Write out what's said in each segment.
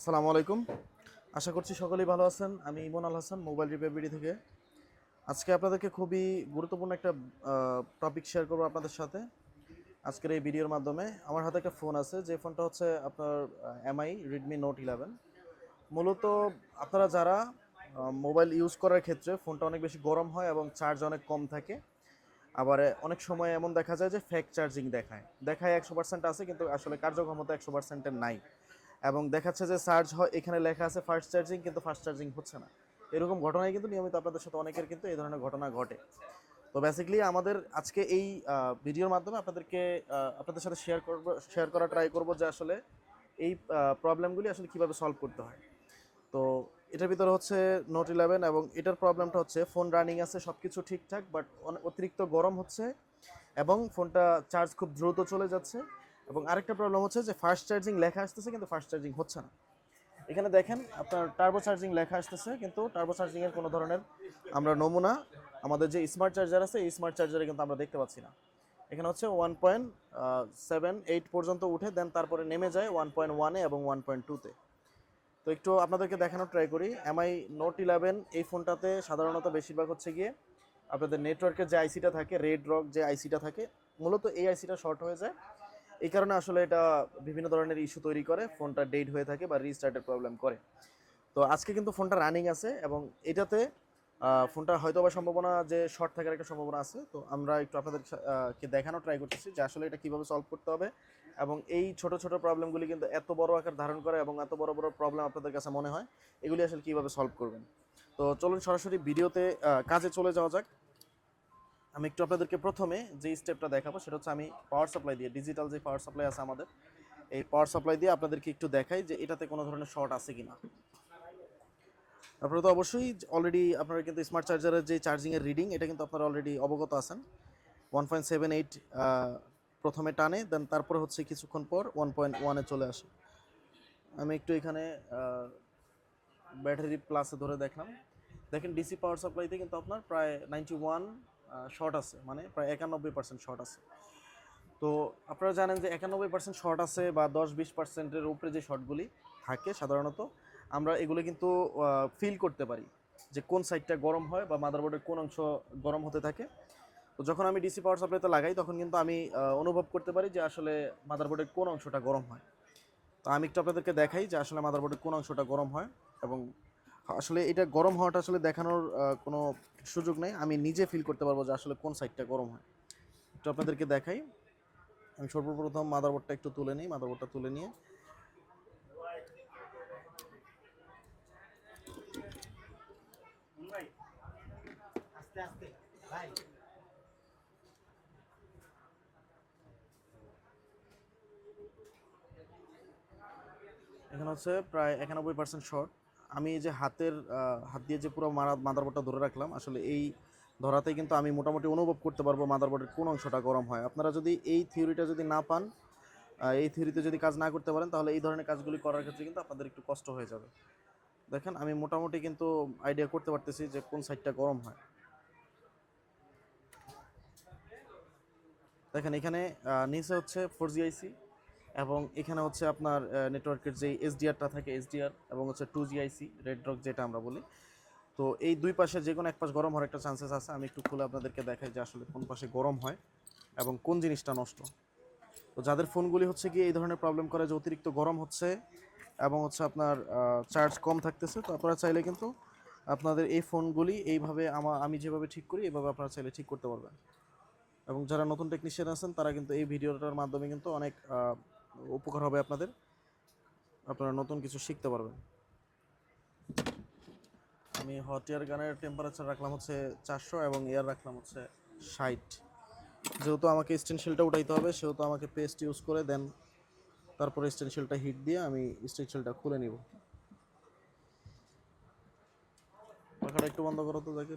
আসসালামু আলাইকুম। আশা করছি সকলেই ভালো আছেন। আমি ইমন আল হাসান, মোবাইল রিপেয়ার থেকে। আজকে আপনাদেরকে খুবই গুরুত্বপূর্ণ একটা টপিক শেয়ার করব আপনাদের সাথে। আজকের এই ভিডিওর মাধ্যমে আমার হাতে একটা ফোন আছে। যে ফোনটা হচ্ছে আপনার এমআই রেডমি নোট ইলেভেন মূলত আপনারা যারা মোবাইল ইউজ করার ক্ষেত্রে ফোনটা অনেক বেশি গরম হয় এবং চার্জ অনেক কম থাকে। আবার অনেক সময় এমন দেখা যায় যে ফেক চার্জিং দেখায়। দেখায় একশো পার্সেন্ট আছে, কিন্তু আসলে কার্যক্ষমতা একশো পার্সেন্টের নাই। এবং দেখাচ্ছে যে চার্জ হয়, এখানে লেখা আছে ফার্স্ট চার্জিং কিন্তু ফাস্ট চার্জিং হচ্ছে না। এরকম ঘটনায় কিন্তু নিয়মিত আপনাদের সাথে অনেকের কিন্তু এই ধরনের ঘটনা ঘটে। তো বেসিক্যালি আমাদের আজকে এই ভিডিওর মাধ্যমে আপনাদেরকে আপনাদের সাথে শেয়ার করব শেয়ার করা ট্রাই করব যে আসলে এই প্রবলেমগুলি আসলে কীভাবে সলভ করতে হয়। তো এটার ভিতরে হচ্ছে নোট ইলেভেন এবং এটার প্রবলেমটা হচ্ছে ফোন রানিং আছে সব কিছু ঠিকঠাক বাট অতিরিক্ত গরম হচ্ছে এবং ফোনটা চার্জ খুব দ্রুত চলে যাচ্ছে। এবং আরেকটা প্রবলেম হচ্ছে যে ফাস্ট চার্জিং লেখা আসতেছে, কিন্তু ফাস্ট চার্জিং হচ্ছে না। এখানে দেখেন, আপনার টার্বো চার্জিং লেখা আসতেছে, কিন্তু টার্বো চার্জিং এর কোনো ধরনের আমরা নমুনা, আমাদের যে স্মার্ট চার্জার আছে, এই স্মার্ট চার্জারে কিন্তু আমরা দেখতে পাচ্ছি না। এখানে হচ্ছে ওয়ান পয়েন্ট সেভেন এইট পর্যন্ত উঠে দেন তারপরে নেমে যায় ওয়ান পয়েন্ট ওয়ানে এবং ওয়ান পয়েন্ট টুতে তো। একটু আপনাদেরকে দেখানোর ট্রাই করি। এমআই নোট ইলেভেন এই ফোনটাতে সাধারণত বেশিরভাগ হচ্ছে গিয়ে আপনাদের নেটওয়ার্কের যে আইসিটা থাকে রেড রক যে আইসিটা থাকে, মূলত এই আইসিটা শর্ট হয়ে যায়। এই কারণে আসলে এটা বিভিন্ন ধরনের ইস্যু তৈরি করে, ফোনটা ডেট হয়ে থাকে বা রিস্টার্টের প্রবলেম করে। তো আজকে কিন্তু ফোনটা রানিং আছে এবং এটাতে ফোনটা হয়তো বা সম্ভাবনা যে শর্ট থাকার একটা সম্ভাবনা আছে। তো আমরা একটু আপনাদের কে দেখানো ট্রাই করতেছি যে আসলে এটা কীভাবে সলভ করতে হবে এবং এই ছোট ছোট প্রবলেমগুলি কিন্তু এত বড় আকার ধারণ করে এবং এত বড় বড় প্রবলেম আপনাদের কাছে মনে হয়, এগুলি আসলে কীভাবে সলভ করবেন? তো চলুন সরাসরি ভিডিওতে কাজে চলে যাওয়া যাক। আমি একটু আপনাদেরকে প্রথমে যে স্টেপটা দেখাবো, সেটা হচ্ছে আমি পাওয়ার সাপ্লাই দিয়ে ডিজিটাল যে পাওয়ার সাপ্লাই আছে আমাদের, এই পাওয়ার সাপ্লাই দিয়ে আপনাদেরকে একটু দেখাই যে এটাতে কোনো ধরনের শর্ট আছে কি না আপনারা তো অবশ্যই অলরেডি আপনারা কিন্তু স্মার্ট চার্জারের যে চার্জিংয়ের রিডিং এটা কিন্তু আপনারা অলরেডি অবগত আছেন। ওয়ান পয়েন্ট সেভেন এইট প্রথমে টানে দেন তারপরে হচ্ছে কিছুক্ষণ পর ওয়ান পয়েন্ট ওয়ানে চলে আসে। আমি একটু এখানে ব্যাটারি প্লাসে ধরে দেখলাম। দেখেন ডিসি পাওয়ার সাপ্লাইতে কিন্তু আপনার প্রায় নাইনটি ওয়ান শর্ট আছে মানে প্রায় একানব্বই পার্সেন্ট শর্ট আছে। তো আপনারা জানেন যে একানব্বই পার্সেন্ট শর্ট আছে বা দশ বিশ পার্সেন্টের উপরে যে শর্টগুলি থাকে সাধারণত, আমরা এগুলো কিন্তু ফিল করতে পারি যে কোন সাইডটা গরম হয় বা মাদারবোর্ডের কোন অংশ গরম হতে থাকে। তো যখন আমি ডিসি পাওয়ার সাপ্লাইতে লাগাই, তখন কিন্তু আমি অনুভব করতে পারি যে আসলে মাদারবোর্ডের কোন অংশটা গরম হয়। তো আমি একটু আপনাদেরকে দেখাই যে আসলে মাদারবোর্ডের কোন অংশটা গরম হয় এবং আসলে এটা গরম হওয়াটা আসলে দেখানোর কোনো সুযোগ নেই। আমি নিজে ফিল করতে পারব যে আসলে কোন সাইডটা গরম হয়। একটু আপনাদেরকে দেখাই। আমি সর্বপ্রথম মাদারবোর্ডটা একটু তুলে নিই মাদারবোর্ডটা তুলে নিয়ে। এখানে হচ্ছে প্রায় একানব্বই পার্সেন্ট শর্ট আমি এই যে হাতের হাত দিয়ে যে পুরো মাদারবোর্ডটা ধরে রাখলাম, আসলে এই ধরাতেই কিন্তু আমি মোটামুটি অনুভব করতে পারব মাদারবোর্ডের কোন অংশটা গরম হয়। আপনারা যদি এই থিওরিটা যদি না পান এই থিওরিতে যদি কাজ না করতে পারেন, তাহলে এই ধরনের কাজগুলি করার ক্ষেত্রে কিন্তু আপনাদের একটু কষ্ট হয়ে যাবে। দেখেন, আমি মোটামুটি কিন্তু আইডিয়া করতে পারতেছি যে কোন সাইডটা গরম হয়। দেখেন, এখানে নিচে হচ্ছে ফোর জিআইসি এবং এখানে হচ্ছে আপনার নেটওয়ার্কের যে এসডিআরটা থাকে এসডিআর এবং হচ্ছে টু জিআইসি রেড রক যেটা আমরা বলি। তো এই দুই পাশে যে কোনো এক পাশ গরম হওয়ার একটা চান্সেস আছে। আমি একটু খুলে আপনাদেরকে দেখাই যে আসলে কোন পাশে গরম হয় এবং কোন জিনিসটা নষ্ট। তো যাদের ফোনগুলি হচ্ছে কি এই ধরনের প্রবলেম করে যে অতিরিক্ত গরম হচ্ছে এবং হচ্ছে আপনার চার্জ কম থাকতেছে, তো আপনারা চাইলে কিন্তু আপনাদের এই ফোনগুলি এইভাবে আমা, আমি যেভাবে ঠিক করি এইভাবে আপনারা চাইলে ঠিক করতে পারবেন। এবং যারা নতুন টেকনিশিয়ান আছেন, তারা কিন্তু এই ভিডিওটার মাধ্যমে কিন্তু অনেক উপকার হবে আপনাদের। আপনারা নতুন কিছু শিখতে পারবেন। আমি হট এয়ার গানের টেম্পারেচার রাখলাম হচ্ছে চারশো এবং এয়ার রাখলাম হচ্ছে ষাট। যেহেতু আমাকে স্টেনশিলটা উঠাইতে হবে, সেহেতু আমাকে পেস্ট ইউজ করে দেন। তারপরে স্টেনশিলটা হিট দিয়ে আমি স্টেনশিলটা খুলে নিব। পাখাটা একটু বন্ধ করো তো দেখে।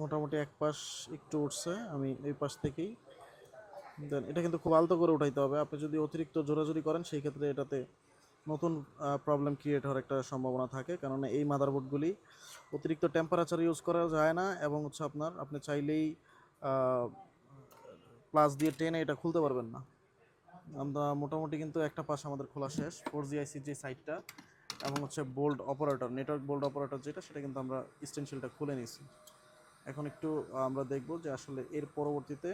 মোটামুটি এক পাশ একটু উঠছে, আমি এই পাশ থেকেই। দেন এটা কিন্তু খুব আলতো করে উঠাইতে হবে। আপনি যদি অতিরিক্ত জোরাজোরি করেন, সেই ক্ষেত্রে এটাতে নতুন প্রবলেম ক্রিয়েট হওয়ার একটা সম্ভাবনা থাকে। কেননা এই মাদারবোর্ডগুলি অতিরিক্ত টেম্পারেচার ইউজ করা যায় না এবং হচ্ছে আপনার, আপনি চাইলেই প্লাস দিয়ে টেনে এটা খুলতে পারবেন না। আমরা মোটামুটি কিন্তু একটা পাশ আমাদের খোলা শেষ। ফোর জি আইসির যে সাইটটা এবং হচ্ছে bold operator network bold operator যেটা, সেটা কিন্তু আমরা স্টেনশিলটা খুলে নিয়েছি। এখন একটু আমরা দেখব যে আসলে এর পরবর্তীতে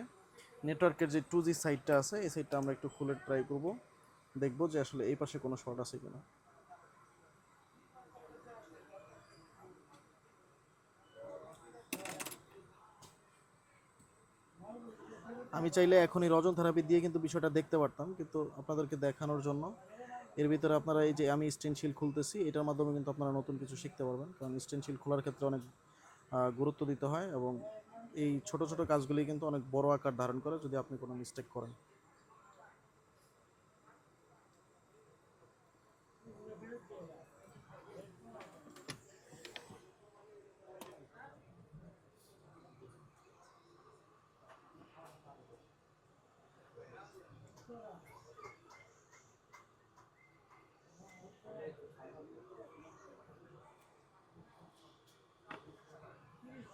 নেটওয়ার্কের যে টু জি সাইটটা আছে, এই সাইটটা আমরা একটু খুলে ট্রাই করব। দেখব যে আসলে এই পাশে কোনো শর্ট আছে কিনা। আমি চাইলে এখনই রজন থেরাপি দিয়ে কিন্তু বিষয়টা দেখতে পারতাম, কিন্তু আপনাদেরকে দেখানোর জন্য। এর ভিতরে আপনারা এই যে আমি স্টেনশিল খুলতেছি, এটার মাধ্যমে কিন্তু আপনারা নতুন কিছু শিখতে পারবেন, কারণ স্টেনশিল খোলার ক্ষেত্রে অনেক গুরুত্ব দিতে হয় এবং এই ছোট ছোট কাজগুলি কিন্তু অনেক বড় আকার ধারণ করে যদি আপনি কোনো মিস্টেক করেন।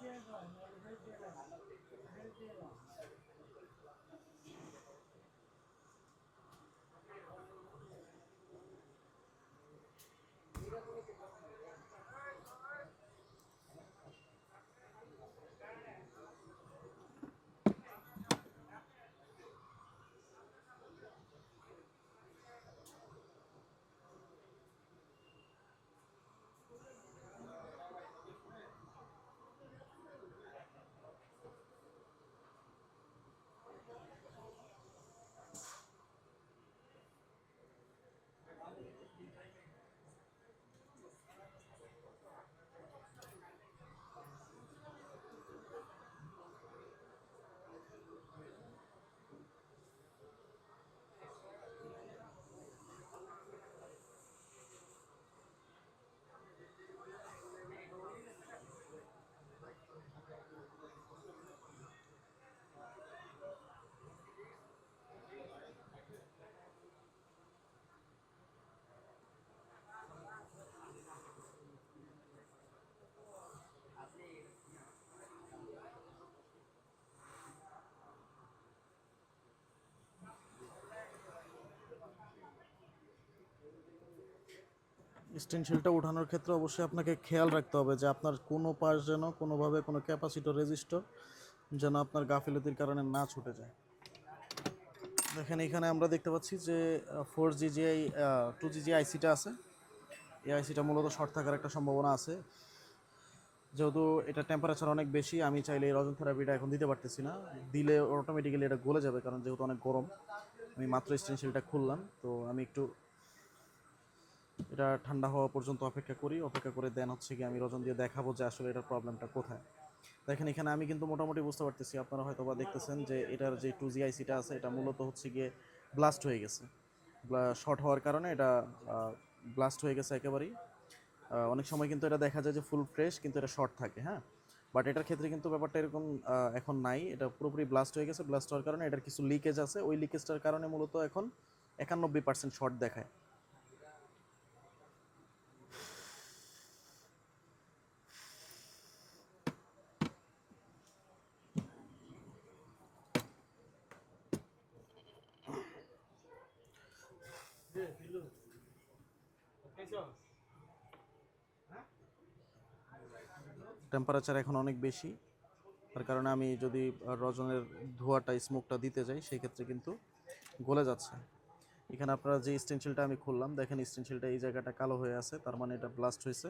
接着，我们接着了，我接着。স্টেনশিলটা উঠানোর ক্ষেত্রে অবশ্যই আপনাকে খেয়াল রাখতে হবে যে আপনার কোনো পাশ যেন কোনোভাবে কোনো ক্যাপাসিটর রেজিস্টর যেন আপনার গাফিলতির কারণে না ছুটে যায়। দেখেন, এখানে আমরা দেখতে পাচ্ছি যে ফোর জি যে টু জি যে আইসিটা আছে, এই আইসিটা মূলত শর্ট থাকার একটা সম্ভাবনা আছে। যেহেতু এটা টেম্পারেচার অনেক বেশি, আমি চাইলে এই রজন থেরাপিটা এখন দিতে পারতেছি না। দিলে অটোমেটিক্যালি এটা গলে যাবে, কারণ যেহেতু অনেক গরম, আমি মাত্র স্টেনশিলটা খুললাম, তো আমি একটু এটা ঠান্ডা হওয়া পর্যন্ত অপেক্ষা করি, অপেক্ষা করে দেন হচ্ছে কি আমি রজন দিয়ে দেখাবো যে আসলে এটার প্রবলেমটা কোথায়। দেখেন এখানে আমি কিন্তু মোটামুটি বুঝতে পারতেছি, আপনারা হয়তো বা দেখতেছেন যে এটার যে টু জি আইসিটা আছে, এটা মূলত হচ্ছে গিয়ে ব্লাস্ট হয়ে গেছে। শর্ট হওয়ার কারণে এটা ব্লাস্ট হয়ে গেছে একেবারেই। অনেক সময় কিন্তু এটা দেখা যায় যে ফুল ফ্রেশ কিন্তু এটা শর্ট থাকে হ্যাঁ? বাট এটার ক্ষেত্রে কিন্তু ব্যাপারটা এরকম এখন নাই। এটা পুরোপুরি ব্লাস্ট হয়ে গেছে। ব্লাস্ট হওয়ার কারণে এটার কিছু লিকেজ আছে। ওই লিকেজটার কারণে মূলত এখন একানব্বই পার্সেন্ট শর্ট দেখায়। টেম্পারেচার এখন অনেক বেশি। তার কারণে আমি যদি রজনের ধোঁয়াটা স্মোকটা দিতে যাই সেই ক্ষেত্রে কিন্তু গলে যাচ্ছে। এখানে আপনারা যে স্টেনশিলটা আমি খুললাম, দেখেন স্টেনশিলটা এই জায়গাটা কালো হয়ে আছে, তার মানে এটা ব্লাস্ট হয়েছে।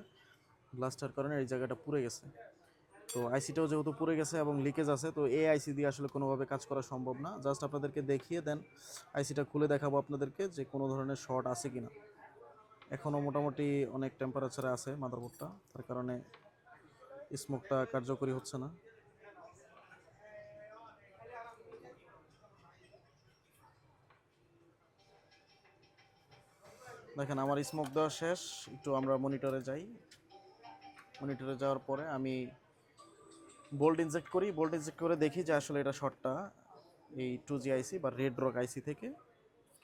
ব্লাস্টার কারণে এই জায়গাটা পুড়ে গেছে। তো আইসিটাও যেহেতু পুড়ে গেছে এবং লিকেজ আছে, তো এই আইসি দিয়ে আসলে কোনোভাবে কাজ করা সম্ভব না। জাস্ট আপনাদেরকে দেখিয়ে দেন আইসিটা খুলে দেখাবো আপনাদেরকে যে কোনো ধরনের শর্ট আছে কিনা। এখনও মোটামুটি অনেক টেম্পারেচারে আছে মাদারবোর্ডটা তার কারণে স্মোকটা কার্যকরী হচ্ছে না। দেখেন, আমার স্মোক দেওয়া শেষ। একটু আমরা মনিটরে যাই। মনিটরে যাওয়ার পরে আমি বোল্ট ইনজেক্ট করি। বোল্ট ইনজেক্ট করে দেখি যে আসলে এটা শর্টটা এই টু জি আইসি বা রেড রক আইসি থেকে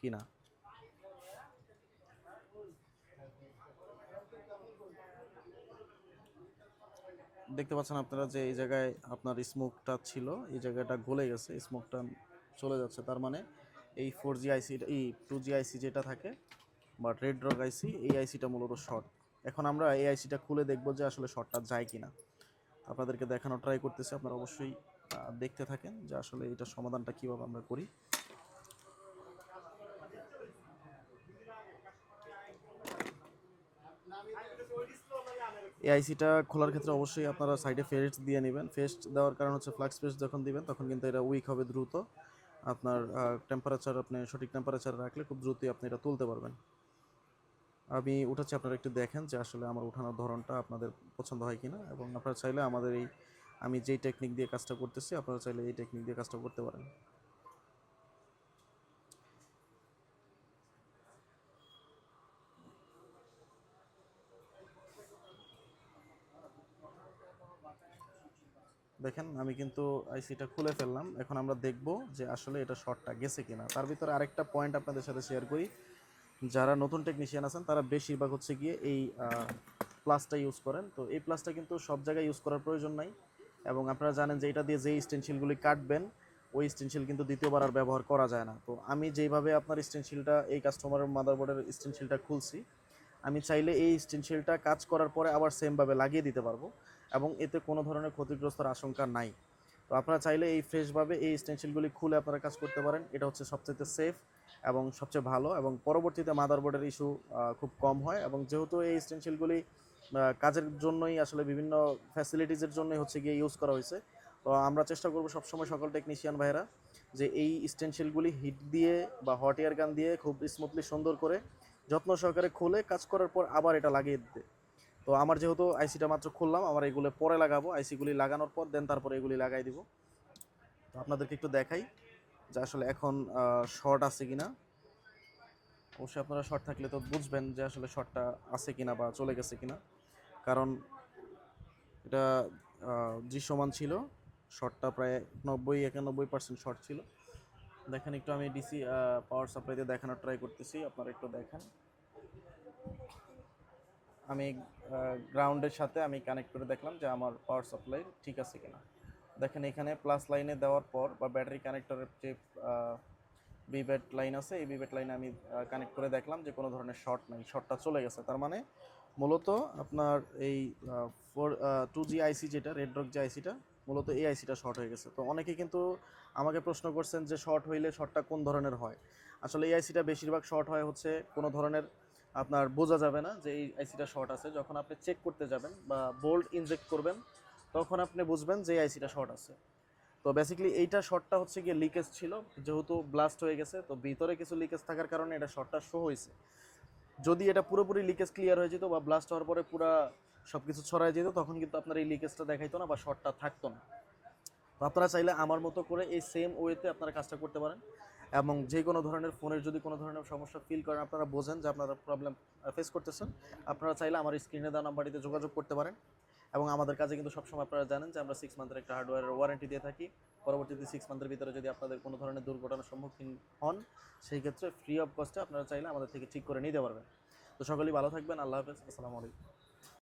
কিনা। দেখতে পাচ্ছেন আপনারা যে এই জায়গায় আপনার স্মোকটা ছিল, এই জায়গাটা গলে গেছে স্মোকটা চলে যাচ্ছে। তার মানে এই ফোর জি আইসি এই টু জি আইসি যেটা থাকে, বা রেড রক আইসি এই আইসিটা মূলত শর্ট এখন আমরা এই আইসিটা খুলে দেখব যে আসলে শর্টটা যায় কি না আপনাদেরকে দেখানো ট্রাই করতেছি, আপনারা অবশ্যই দেখতে থাকেন যে আসলে এটার সমাধানটা কীভাবে আমরা করি। এই আইসিটা খোলার ক্ষেত্রে অবশ্যই আপনারা সাইডে ফেস্ট দিয়ে নেবেন। ফেস্ট দেওয়ার কারণ হচ্ছে ফ্লাক্স ফেস্ট যখন দিবেন, তখন কিন্তু এটা উইক হবে দ্রুত। আপনার টেম্পারেচার আপনি সঠিক টেম্পারেচার রাখলে খুব দ্রুতই আপনি এটা তুলতে পারবেন। আমি উঠাচ্ছি, আপনারা একটু দেখেন যে আসলে আমার উঠানোর ধরনটা আপনাদের পছন্দ হয় কিনা এবং আপনারা চাইলে আমাদের এই, আমি যেই টেকনিক দিয়ে কাজটা করতেছি, আপনারা চাইলে এই টেকনিক দিয়ে কাজটা করতে পারেন। দেখেন, আমি কিন্তু আইসিটা খুলে ফেললাম। এখন আমরা দেখব যে আসলে এটা শর্টটা গেছে কিনা। তার ভিতরে আরেকটা পয়েন্ট আপনাদের সাথে শেয়ার করি। যারা নতুন টেকনিশিয়ান আছেন, তারা বেশিরভাগ হচ্ছে গিয়ে এই প্লাসটা ইউজ করেন। তো এই প্লাসটা কিন্তু সব জায়গায় ইউজ করার প্রয়োজন নাই। এবং আপনারা জানেন যে এটা দিয়ে যেই স্টেনশিলগুলি কাটবেন, ওই স্টেনশিল কিন্তু দ্বিতীয়বার আর ব্যবহার করা যায় না। তো আমি যেইভাবে আপনার স্টেনশিলটা এই কাস্টমারের মাদারবোর্ডের স্টেনশিলটা খুলছি, আমি চাইলে এই স্টেনশিলটা কাজ করার পরে আবার সেমভাবে লাগিয়ে দিতে পারব। এবং এতে কোনো ধরনের ক্ষতিগ্রস্তর আশঙ্কা নাই। তো আপনারা চাইলে এই ফ্রেশভাবে এই স্টেনশিলগুলি খুলে আপনারা কাজ করতে পারেন। এটা হচ্ছে সবচেয়ে সেফ এবং সবচেয়ে ভালো এবং পরবর্তীতে মাদারবোর্ডের ইস্যু খুব কম হয় এবং যেহেতু এই স্টেনশিলগুলি কাজের জন্যই আসলে বিভিন্ন ফ্যাসিলিটিসের জন্যই হচ্ছে গিয়ে ইউজ করা হয়েছে। তো আমরা চেষ্টা করব সবসময় সকল টেকনিশিয়ান ভাইরা যে এই স্টেনশিলগুলি হিট দিয়ে বা হট এয়ার গান দিয়ে খুব স্মুথলি সুন্দর করে যত্ন সহকারে খুলে কাজ করার পর আবার এটা লাগিয়ে দিতে। তো আমার যেহেতু আইসিটা মাত্র খুললাম আমার এগুলো পরে লাগাবো। আইসিগুলি লাগানোর পর দেন তারপরে এগুলি লাগাই দিব। তো আপনাদেরকে একটু দেখাই যে আসলে এখন শর্ট আছে কিনা। অবশ্যই আপনারা শর্ট থাকলে তো বুঝবেন যে আসলে শর্টটা আছে কিনা বা চলে গেছে কিনা। কারণ এটা দৃশ্যমান ছিল। শর্টটা প্রায় নব্বই, একানব্বই পার্সেন্ট শর্ট ছিল। দেখেন একটু আমি ডিসি পাওয়ার সাপ্লাই দিয়ে দেখানোর ট্রাই করতেছি। আপনারা একটু দেখেন। আমি গ্রাউন্ডের সাথে আমি কানেক্ট করে দেখলাম যে আমার পাওয়ার সাপ্লাই ঠিক আছে কিনা। দেখেন এখানে প্লাস লাইনে দেওয়ার পর বা ব্যাটারি কানেক্টরের যে বিবেট লাইন আছে, এই বিবেট লাইনে আমি কানেক্ট করে দেখলাম যে কোনো ধরনের শর্ট নাই শর্টটা চলে গেছে। তার মানে মূলত আপনার এই ফোর টু জি আইসি যেটা রেড রক যে আইসিটা মূলত এই আইসিটা শর্ট হয়ে গেছে। তো অনেকে কিন্তু আমাকে প্রশ্ন করছেন যে শর্ট হইলে শর্টটা কোন ধরনের হয়? আসলে এই আইসিটা বেশিরভাগ শর্ট হয় হচ্ছে কোনো ধরনের আপনার বোঝা যাবে না যে এই আইসিটা শর্ট আছে। যখন আপনি চেক করতে যাবেন বা বোল্ট ইনজেক্ট করবেন, তখন আপনি বুঝবেন যে আইসিটা শর্ট আছে। তো বেসিক্যালি এইটা শর্টটা হচ্ছে গিয়ে লিকেজ ছিল। যেহেতু ব্লাস্ট হয়ে গেছে, তো ভিতরে কিছু লিকেজ থাকার কারণে এটা শর্টটা শো হয়েছে। যদি এটা পুরোপুরি লিকেজ ক্লিয়ার হয়ে যেত বা ব্লাস্ট হওয়ার পরে পুরো সব কিছু ছড়ায় যেত, তখন কিন্তু আপনার এই লিকেজটা দেখাইতো না বা শর্টটা থাকতো না। তো আপনারা চাইলে আমার মতো করে এই সেম ওয়েতে আপনারা কাজটা করতে পারেন। এবং যে কোনো ধরনের ফোনের যদি কোনো ধরনের সমস্যা ফিল করেন, আপনারা বোঝেন যে আপনারা প্রবলেম ফেস করতেছেন। আপনারা চাইলে আমার স্ক্রিনে দেওয়া নাম্বারটিতে যোগাযোগ করতে পারেন। এবং আমাদের কাছে কিন্তু সবসময় আপনারা জানেন যে আমরা সিক্স মান্থের একটা হার্ডওয়্যারের ওয়ারেন্টি দিয়ে থাকি। পরবর্তীতে সিক্স মান্থের ভিতরে যদি আপনাদের কোনো ধরনের দুর্ঘটনার সম্মুখীন হন, সেই ক্ষেত্রে ফ্রি অফ কস্টে আপনারা চাইলে আমাদের থেকে ঠিক করে নিতে পারবেন। তো সকলেই ভালো থাকবেন। আল্লাহ হাফেজ। আসসালামু আলাইকুম।